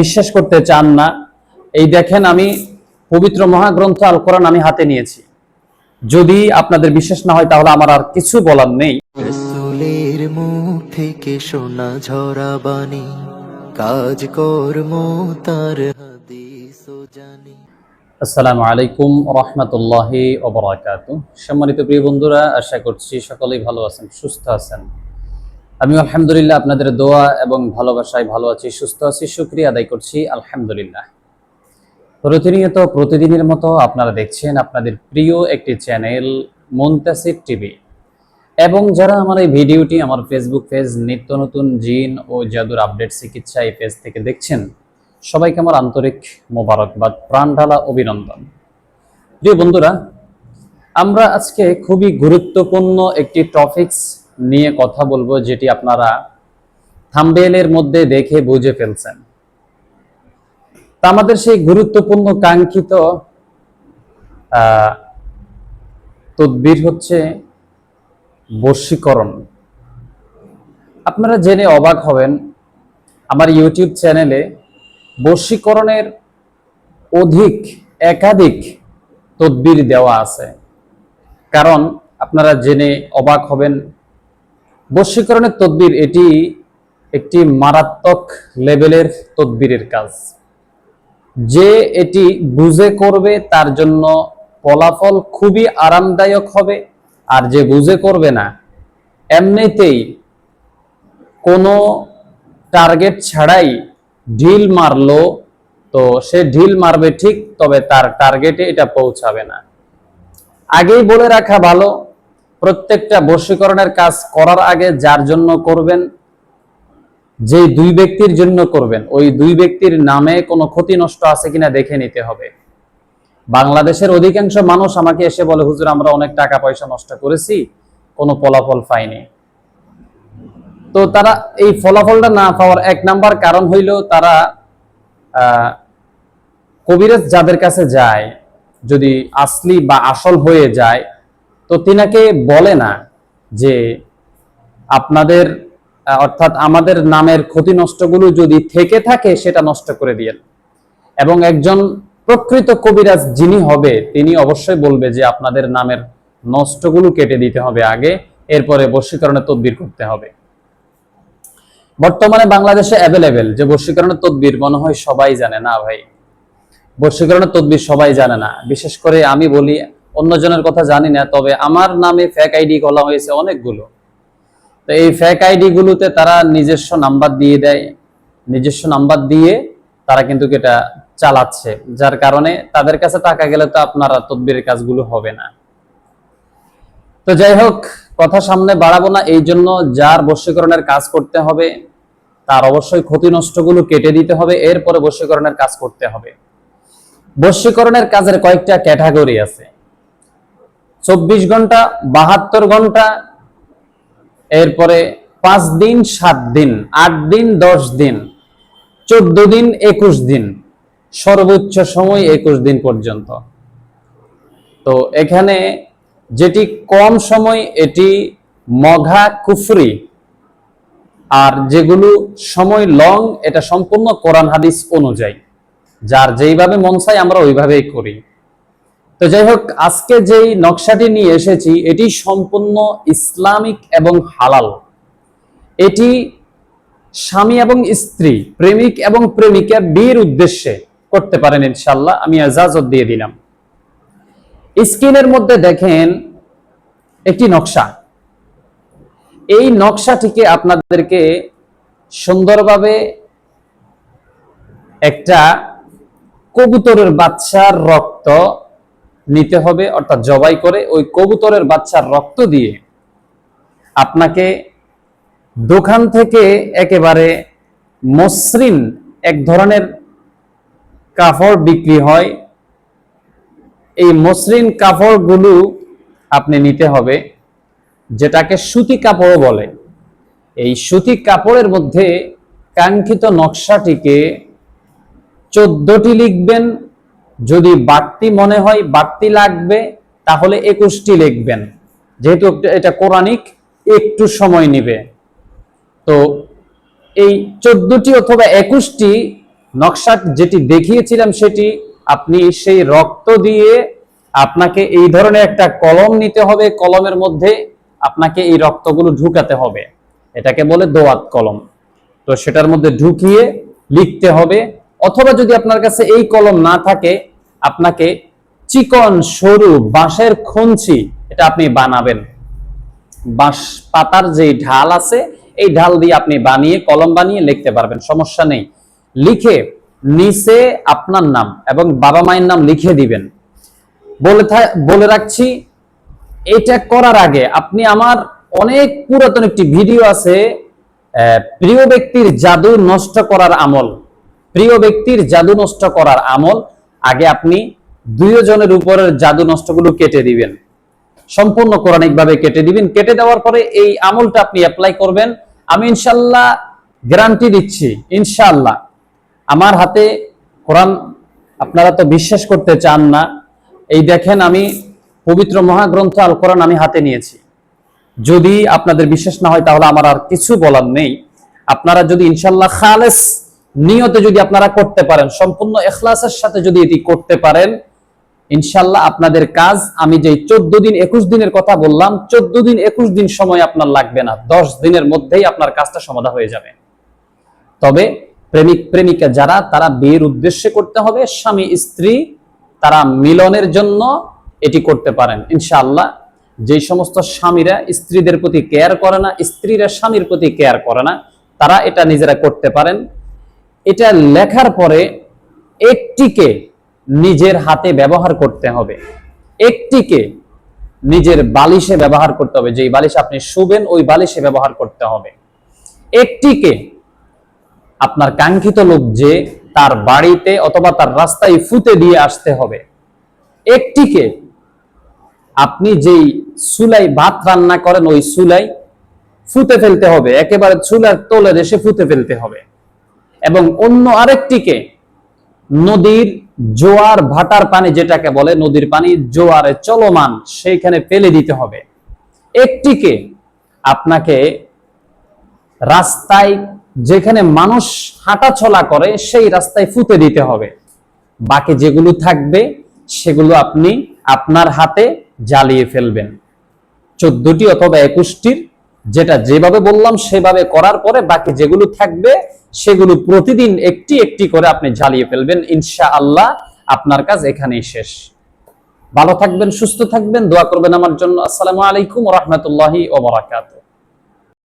বিশ্বাস করতে চান না এই দেখেন আমি পবিত্র মহাগ্রন্থ আল কোরআন আমি হাতে নিয়েছি। যদি আপনাদের বিশ্বাস না হয় তাহলে আমার আর কিছু বলার নেই। রসুলের মুখ থেকে শোনা ঝরা বাণী কাজ কর্ম তার হাদিস জানি। আসসালামু আলাইকুম রহমতুল্লাহি ওবরাকাত সম্মানিত প্রিয় বন্ধুরা আশা করছি সকলেই ভালো আছেন সুস্থ আছেন। আমি আলহামদুলিল্লাহ আপনাদের দোয়া এবং ভালোবাসায় ভালো আছি, সুস্থ আছি, শুক্রিয়া আদায় করছি, আলহামদুলিল্লাহ। প্রতিনিয়ত, প্রতিদিনের মতো আপনারা দেখছেন আপনাদের প্রিয় একটি চ্যানেল মুনতাসির টিভি। এবং যারা আমার এই ভিডিওটি আমার ফেসবুক পেজ নিত্য নতুন জিন ও জাদুর আপডেট চিকিৎসা এই পেজ থেকে দেখছেন, সবাইকে আমার আন্তরিক মোবারকবাদ প্রাণঢালা অভিনন্দন। প্রিয় বন্ধুরা, আমরা আজকে খুবই গুরুত্বপূর্ণ একটি টপিকস নিয়ে কথা বলব যেটি আপনারা থাম্বেলের মধ্যে দেখে বুঝে ফেলছেন। তা আমাদের সেই গুরুত্বপূর্ণ কাঙ্ক্ষিত তদ্বির হচ্ছে বশীকরণ আপনারা জেনে অবাক হবেন, আমার ইউটিউব চ্যানেলে বশীকরণের অধিক একাধিক তদবির দেওয়া আছে। কারণ আপনারা জেনে অবাক হবেন বশীকরণের তদবির, এটি একটি মারাত্মক লেভেলের তদবিরের কাজ। যে এটি বুঝে করবে, তার জন্য ফলাফল খুবই আরামদায়ক হবে। আর যে বুঝে করবে না, এমনিতেই কোনো টার্গেট ছাড়াই ঢিল মারলো, তো সে ঢিল মারবে ঠিক, তবে তার টার্গেটে এটা পৌঁছাবে না। আগেই বলে রাখা ভালো প্রত্যেকটা বশীকরণের কাজ করার আগে যার জন্য করবেন? যে দুই ব্যক্তির জন্য করবেন। ওই দুই ব্যক্তির নামে কোনো ক্ষতি নষ্ট আছে কিনা দেখে নিতে হবে। বাংলাদেশের অধিকাংশ মানুষ আমাকে এসে বলে, হুজুর, আমরা অনেক টাকা পয়সা নষ্ট করেছি, কোনো ফলাফল পাইনি। তো তারা এই ফলাফলটা না পাওয়ার এক নাম্বার কারণ হইল তারা কবিরাজ যাদের কাছে যায়, যদি আসলি বা আসল হয়ে যায় তো তিনাকে বলে না যে আপনাদের অর্থাৎ আমাদের নামের ক্ষতি নষ্টগুলো যদি থেকে থাকে সেটা নষ্ট করে দিয়েন। এবং একজন প্রকৃত কবিরাজ যিনি হবে, তিনি অবশ্যই বলবে যে আপনাদের নামের নষ্টগুলো কেটে দিতে হবে আগে, এরপরে বশীকরণের তদবির করতে হবে। বর্তমানে বাংলাদেশে অ্যাভেলেবেল যে বশীকরণের তদবির, মনে হয় সবাই জানে না ভাই। বশীকরণের তদবির সবাই জানে না। বিশেষ করে আমি বলি অন্যজনের কথা জানি না, তবে আমার নামে ফেক আইডি খোলা হয়েছে অনেকগুলো। তো এই ফেক আইডি গুলোতে তারা নিজস্ব নাম্বার দিয়ে দেয়। নিজস্ব নাম্বার দিয়ে তারা কিন্তু এটা চালাচ্ছে, যার কারণে তাদের কাছে টাকা গেলে তো আপনারা তদবিরের কাজগুলো হবে না। তো যাই হোক, কথা সামনে বাড়াবো না, এই জন্য যার বশীকরণের কাজ করতে হবে, তার অবশ্যই ক্ষতি নষ্টগুলো কেটে দিতে হবে, এরপরে বশীকরণের কাজ করতে হবে। বশীকরণের কাজের কয়েকটা ক্যাটাগরি আছে। চব্বিশ ঘণ্টা, বাহাত্তর ঘণ্টা, এরপরে পাঁচ দিন, সাত দিন, আট দিন, দশ দিন, চোদ্দ দিন, একুশ দিন, সর্বোচ্চ সময় একুশ দিন পর্যন্ত। তো এখানে যেটি কম সময়, এটি মঘা কুফরি। আর যেগুলো সময় লং, এটা সম্পূর্ণ কোরআন হাদিস অনুযায়ী। যার যেইভাবে মন চাই আমরা ওইভাবেই করি। তো যাই হোক, আজকে যেই নকশাটি নিয়ে এসেছি, এটি সম্পূর্ণ ইসলামিক এবং হালাল। এটি স্বামী এবং স্ত্রী, প্রেমিক এবং প্রেমিকা বিয়ের উদ্দেশ্যে করতে পারেন ইনশাল্লাহ আমি এজাজত দিয়ে দিলাম। স্ক্রিনের মধ্যে দেখেন একটি নকশা। এই নকশাটিকে আপনাদেরকে সুন্দরভাবে একটা কবুতরের বাচ্চার রক্ত নিতে হবে, অর্থাৎ জবাই করে ওই কবুতরের বাচ্চার রক্ত দিয়ে আপনাকে দোকান থেকে একেবারে মসৃণ এক ধরনের কাপড় বিক্রি হয়। এই মসৃণ কাপড়গুলো আপনি নিতে হবে, যেটাকে সুতি কাপড় বলে। এই সুতি কাপড়ের মধ্যে কাঙ্ক্ষিত নকশাটিকে চোদ্দটি লিখবেন যদি বাড়তি মনে হয়, বাড়তি লাগবে, তাহলে একুশটি লিখবেন। যেহেতু এটা কোরআনিক, একটু সময় নেবে। তো এই চোদ্দটি অথবা একুশটি নকশা যেটি দেখিয়েছিলাম সেটি আপনি সেই রক্ত দিয়ে আপনাকে এই ধরনের একটা কলম নিতে হবে। কলমের মধ্যে আপনাকে এই রক্তগুলো ঢুকাতে হবে। এটাকে বলে দোয়াত কলম। তো সেটার মধ্যে ঢুকিয়ে লিখতে হবে। অথবা যদি আপনার কাছে এই কলম না থাকে আপনাকে চিকন, সরু বাঁশের খঞ্চি এটা আপনি বানাবেন। বাঁশ পাতার যে ঢাল আছে, এই ঢাল দিয়ে আপনি বানিয়ে, কলম বানিয়ে লিখতে পারবেন, সমস্যা নেই। লিখে নিচে আপনার নাম এবং বাবা মায়ের নাম লিখে দিবেন। বলে বলে রাখছি, এটা করার আগে আপনি আমার অনেক পুরাতন একটি ভিডিও আছে প্রিয় ব্যক্তির জাদু নষ্ট করার আমল। প্রিয় ব্যক্তির জাদু নষ্ট করার আমল আগে আপনি দুইজনের উপরের জাদু নষ্টগুলো কেটে দিবেন। সম্পূর্ণ কোরআনিক ভাবে কেটে দিবেন। কেটে দেওয়ার পরে এই আমলটা আপনি অ্যাপ্লাই করবেন। আমি ইনশাল্লাহ গ্যারান্টি দিচ্ছি ইনশাল্লাহ আমার হাতে কোরআন আপনারা তো বিশ্বাস করতে চান না। এই দেখেন আমি পবিত্র মহাগ্রন্থ আল কোরআন আমি হাতে নিয়েছি। যদি আপনাদের বিশ্বাস না হয় তাহলে আমার আর কিছু বলার নেই। আপনারা যদি ইনশাল্লাহ খালেস নিয়তে যদি আপনারা করতে পারেন, সম্পূর্ণ এখলাসের সাথে যদি এটি করতে পারেন ইনশাল্লাহ আপনাদের কাজ, আমি যে চোদ্দ দিন, একুশ দিনের কথা বললাম, চোদ্দ দিন, একুশ দিন সময় আপনার লাগবে না। দশ দিনের মধ্যেই আপনার কাজটা সমাধা হয়ে যাবে। তবে প্রেমিক, প্রেমিকা যারা, তারা বিয়ের উদ্দেশ্যে করতে হবে, স্বামী, স্ত্রী, তারা মিলনের জন্য এটি করতে পারেন। ইনশাআল্লাহ যেই সমস্ত স্বামীরা স্ত্রীদের প্রতি কেয়ার করে না, স্ত্রীরা স্বামীর প্রতি কেয়ার করে না, তারা এটা নিজেরা করতে পারেন। এটা লেখার পরে একটিকে নিজের হাতে ব্যবহার করতে হবে। একটিকে নিজের বালিশে ব্যবহার করতে হবে। যেই বালিশ আপনি শুবেন, ওই বালিশে ব্যবহার করতে হবে। একটিকে আপনার কাঙ্ক্ষিত লোক যে তার বাড়িতে অথবা তার রাস্তায় ফুতে দিয়ে আসতে হবে। একটিকে আপনি যেই চুলাই ভাত রান্না করেন, ওই চুলাই ফুতে ফেলতে হবে। একেবারে চুলার তলে এসে ফুতে ফেলতে হবে। এবং অন্য আরেকটিকে, নদীর জোয়ার ভাটার পানি যেটাকে বলে, নদীর পানি জোয়ারে চলমান, সেইখানে ফেলে দিতে হবে। একটিকে আপনাকে রাস্তায়, যেখানে মানুষ হাঁটাচলা করে, সেই রাস্তায় ফুতে দিতে হবে। বাকি যেগুলো থাকবে, সেগুলো আপনি আপনার হাতে জ্বালিয়ে ফেলবেন। চোদ্দটি অথবা একুশটির, যেটা যেভাবে বললাম, সেভাবে করার পরে বাকি যেগুলো থাকবে সেগুলো প্রতিদিন একটি একটি করে আপনি ঝালিয়ে ফেলবেন। ইনশা আল্লাহ আপনার কাজ এখানেই শেষ। ভালো থাকবেন, সুস্থ থাকবেন, দোয়া করবেন আমার জন্য। আসসালামু আলাইকুম রহমতুল্লাহি ওবরাকাত